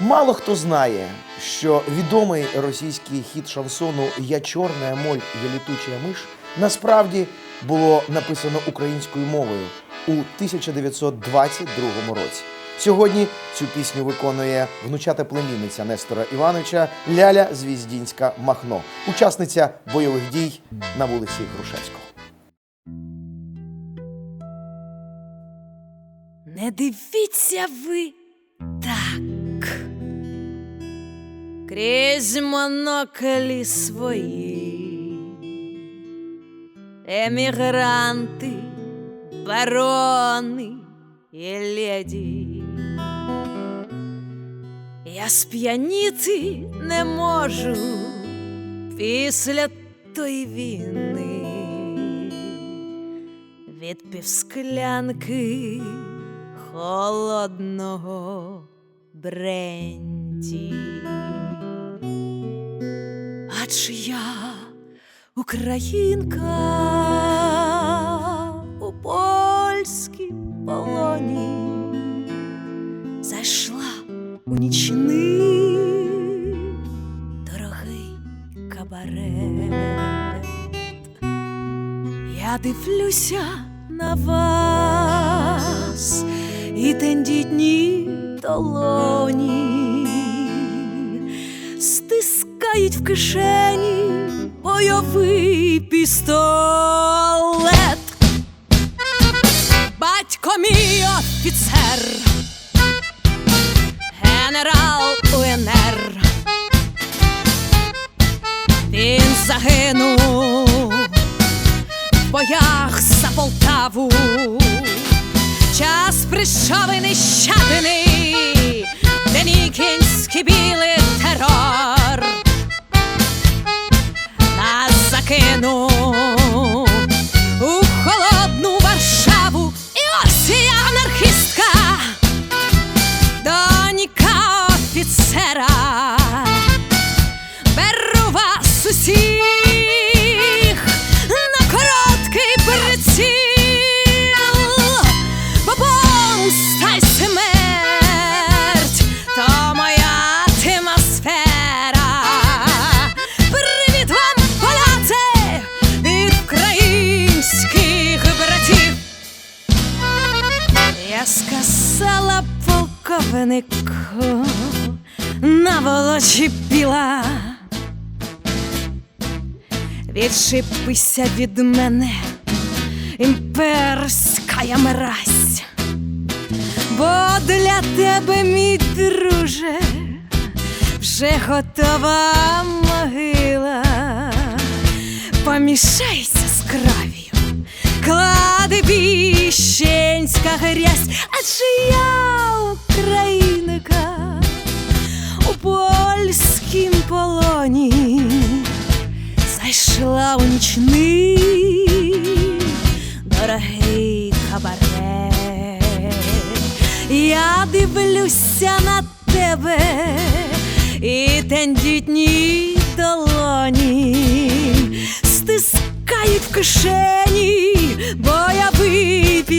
Мало хто знає, що відомий російський хіт шансону Я чорна моль, я літуча миш насправді було написано українською мовою у 1922 році. Сьогодні цю пісню виконує внучата племінниця Нестора Івановича Ляля Звіздінська Махно, учасниця бойових дій на вулиці Грушевського. Не дивіться ви так. Крізь моноклі свої. Емігранти, барони і леді. Я сп'яніти не можу після тої війни від півсклянки холодного бренді. Адже я українка у польській полоні зайшла у нічний дорогий кабарет. Я дивлюся на вас і тендітні долоні стискають в кишені бойовий пістолет. Батько мій офіцер, генерал УНР. Він загинув в боях за Полтаву. Час прийшов і нещадений, Денікінський білий терор нас закинув у холодну Варшаву. І ось я анархістка, донька офіцера. Беру вас усіх Я сказала полковнику на волочі біла. Відшипися від мене, імперська я мразь, бо для тебе, мій друже, вже готова могила. Помішайся з кров'ю, кладбищенська грязь, адже я українка у польськім полоні зайшла у нічний дорогий кабарет. Я дивлюся на тебе і тендітні долоні стискають в кишені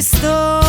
бойовий пістолет.